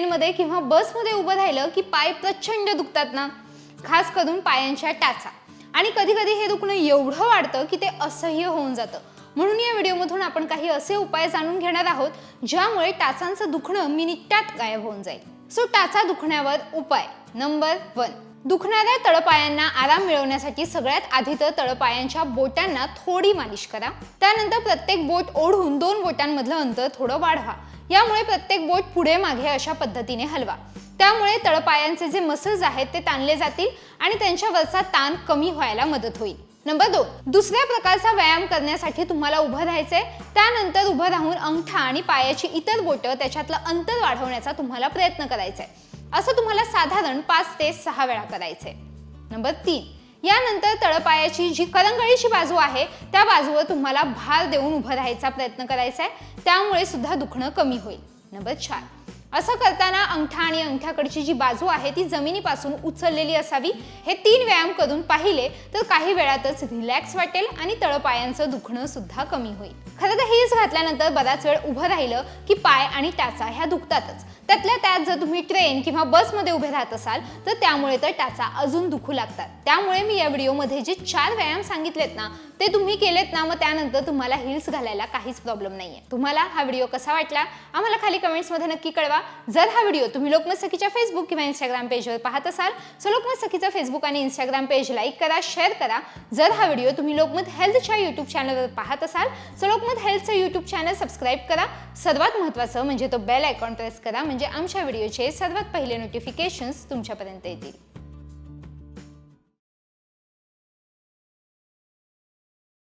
ट्रेनमध्ये किंवा बसमध्ये उभं राहिलं की पाय प्रचंड दुखतात ना. खास करून पायांच्या टाचा. आणि कधी कधी हे दुखणं एवढं वाढतं की ते असह्य होऊन जातं. म्हणून या व्हिडिओमधून आपण काही असे उपाय जाणून घेणार आहोत ज्यामुळे टाचांचं दुखणं मिनिटात गायब होऊन जाईल. सो टाचा दुखण्यावर उपाय. नंबर वन दुखणाऱ्या तळपायांना आराम मिळवण्यासाठी सगळ्यात आधी तर तळपायांच्या बोटांना थोडी मालिश करा. त्यानंतर प्रत्येक बोट ओढून दोन बोटांमधलं अंतर थोडं वाढवा. यामुळे प्रत्येक बोट पुढे मागे अशा पद्धतीने हलवा. त्यामुळे तळपायांचे जे मसल्स आहेत ते ताणले जातील आणि त्यांच्यावरचा ताण कमी व्हायला मदत होईल. नंबर दोन दुसऱ्या प्रकारचा व्यायाम करण्यासाठी तुम्हाला उभं राहायचंय. त्यानंतर उभं राहून अंगठा आणि पायाची इतर बोटं त्याच्यातलं अंतर वाढवण्याचा तुम्हाला प्रयत्न करायचा आहे असं तुम्हाला साधारण पाच ते सहा वेळा करायचंय. नंबर तीन यानंतर तळपायाची जी करंगळीची बाजू आहे त्या बाजूवर तुम्हाला भार देऊन उभं राहायचा प्रयत्न करायचा आहे त्यामुळे सुद्धा दुखणं कमी होईल. नंबर चार असं करताना अंगठा आणि अंगठ्याकडची जी बाजू आहे ती जमिनीपासून उचललेली असावी. हे तीन व्यायाम करून पाहिले तर काही वेळातच रिलॅक्स वाटेल आणि तळपायांचं दुखणं सुद्धा कमी होईल. खरं तर हेच घातल्यानंतर बराच वेळ उभं राहिलं की पाय आणि टाचा ह्या दुखतातच. त्यातल्या त्यात जर तुम्ही ट्रेन किंवा बसमध्ये उभे राहत असाल तर त्यामुळे तर टाचा अजून दुखू लागतात. त्यामुळे मी या व्हिडिओमध्ये जे चार व्यायाम सांगितलेत ना ते तुम्ही केलेत ना मग त्यानंतर तुम्हाला हिल्स घालायला काहीच प्रॉब्लेम नाहीये. तुम्हाला हा व्हिडिओ कसा वाटला? आम्हाला खाली कमेंट्समध्ये नक्की कळवा. जर हा व्हिडिओ तुम्ही लोकमत सखीच्या फेसबुक किंवा इंस्टाग्राम पेजवर पाहत असाल तर लोकमत सखीचा फेसबुक आणि इंस्टाग्राम पेज लाईक करा शेअर करा. जर हा व्हिडिओ तुम्ही लोकमत हेल्थच्या यूट्यूब चॅनलवर पाहत असाल तर लोकमत हेल्थचं यूट्यूब चॅनल सबस्क्राईब करा. सर्वात महत्त्वाचं म्हणजे तो बेल आयकॉन प्रेस करा म्हणजे आमच्या व्हिडिओचे सर्वात पहिले नोटिफिकेशन्स तुमच्यापर्यंत येतील.